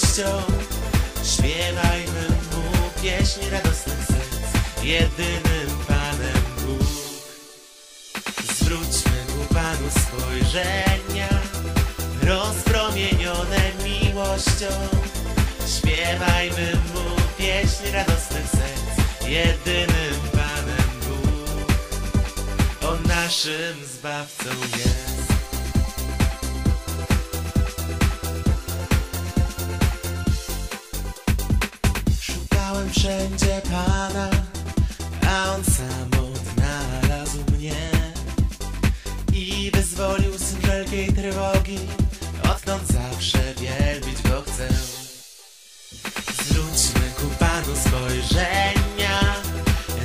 miłością. Śpiewajmy Mu pieśń radosnych serc, jedynym Panem Bóg. Zwróćmy ku Panu spojrzenia, rozpromienione miłością. Śpiewajmy Mu pieśń radosnych serc, jedynym Panem Bóg. On naszym Zbawcą jest. Szukałem wszędzie Pana, a On sam odnalazł mnie i wyzwolił z wszelkiej trwogi. Odtąd zawsze wielbić Go chcę. Zwróćmy ku Panu spojrzenia,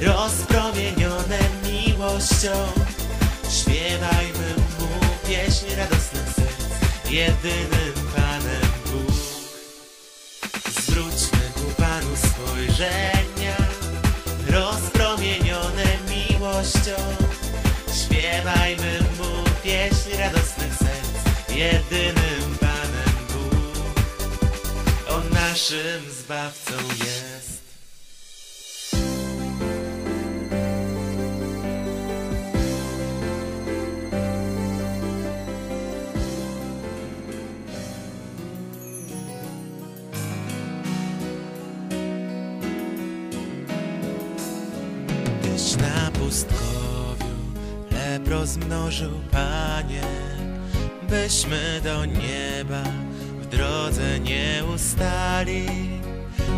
rozpromienione miłością. Śpiewajmy Mu pieśń radosnych serc, jedynym Panem Bóg. Zwróćmy spojrzenia, rozpromienione miłością. Śpiewajmy Mu pieśń radosnych serc, jedynym Panem Bóg. On naszym Zbawcą jest. Chleb rozmnożył, Panie, byśmy do nieba w drodze nie ustali.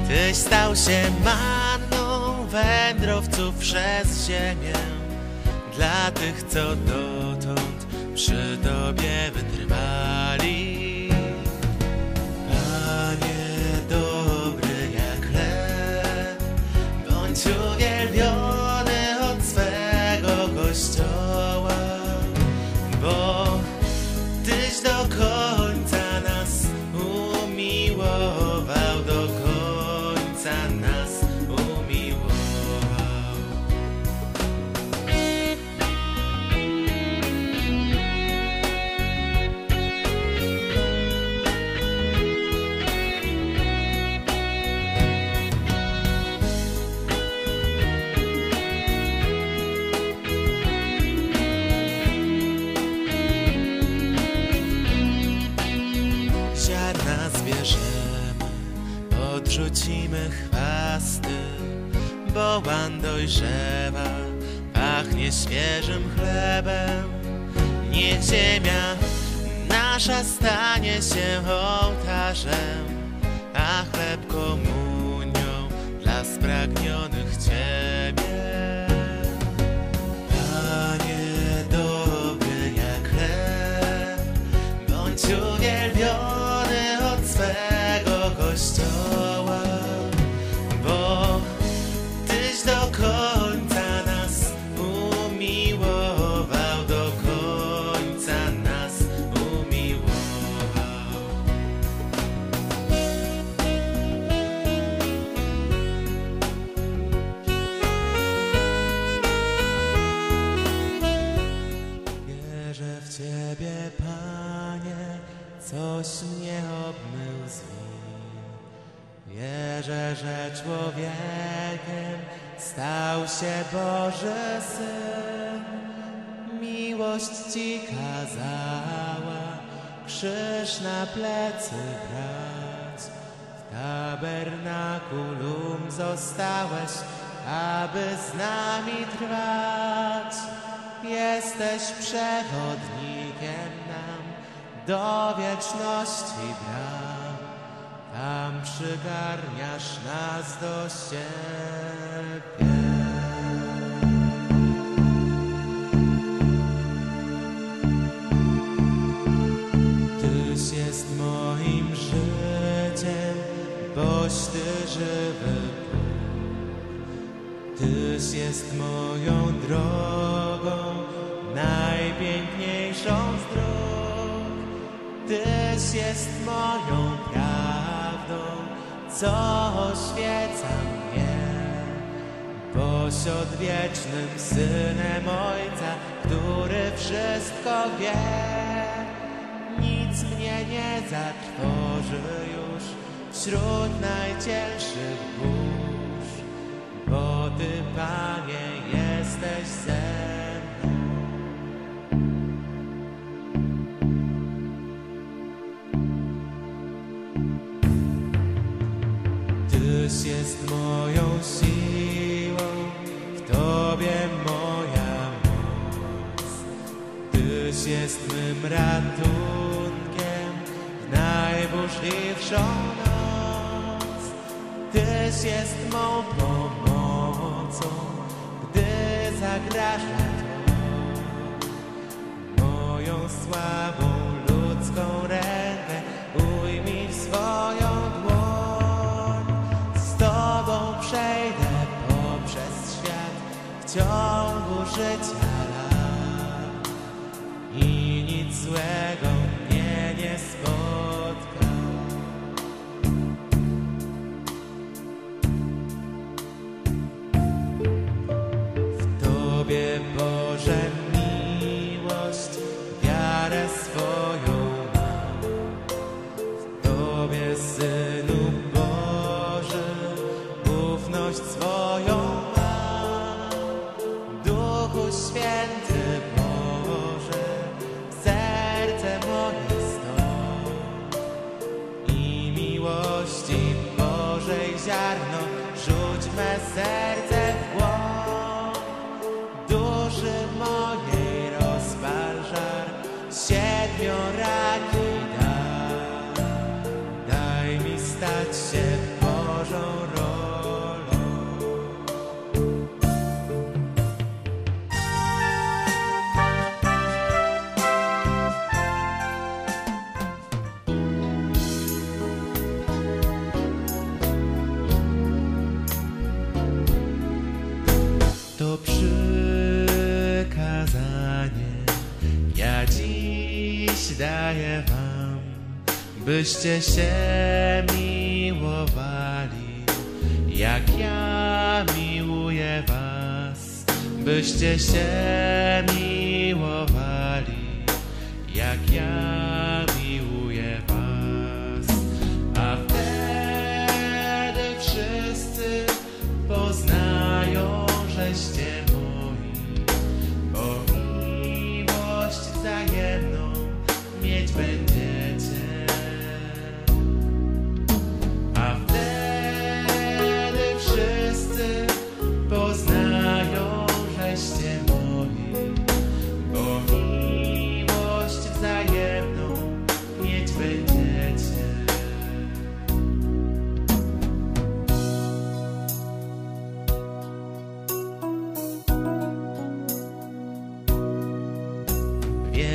Tyś stał się manną wędrowców przez ziemię, dla tych, co dotąd przy Tobie wytrwali. Ziarna zbierzemy, odrzucimy chwasty, bo łan dojrzewa, pachnie świeżym chlebem. Niech ziemia nasza stanie się ołtarzem, a chleb komunią dla spragnionych Ciebie. Wierzę, że człowiekiem stał się Boży Syn. Miłość Ci kazała krzyż na plecy brać. W tabernakulum zostałeś, aby z nami trwać. Jesteś przewodnikiem nam do wieczności bram. Tam przygarniasz nas do siebie. Tyś jest moim życiem, boś Ty żywy. Tyś jest moją drogą, najpiękniejszą z dróg. Tyś jest moją prawdą, co oświeca mnie. Boś odwiecznym Synem Ojca, który wszystko wie. Nic mnie nie zatrwoży już, wśród najcięższych burz, bo Ty, Panie, jesteś ze Tyś jest moją siłą, w Tobie moja moc. Tyś jest mym ratunkiem w najburzliwszą noc. Tyś jest mą pomocą, gdy zagraża ciągu życia i nic złego mnie nie spotka. W Tobie, Boże, miłość, wiarę swoją mam. W Tobie, Synu Boży, ufność swoją siedmioraki dar daj mi stać się Bożą rolą. To przykazanie byście się miłowali, jak ja miłuję was, byście się miłowali,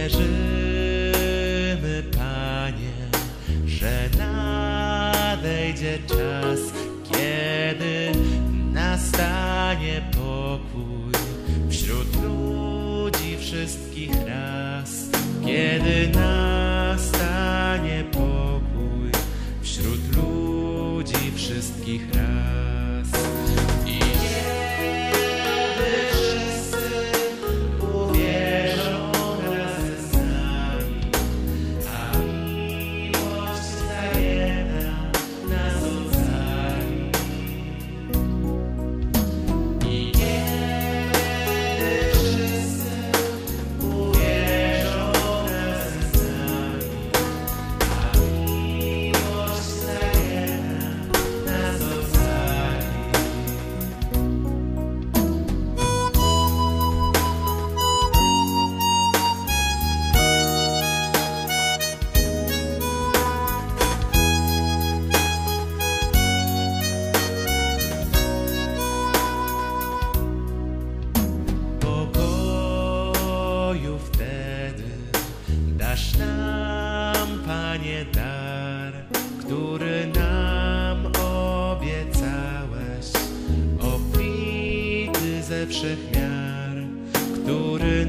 Wierzymy, Panie, że nadejdzie czas, obfity ze wszech miar, który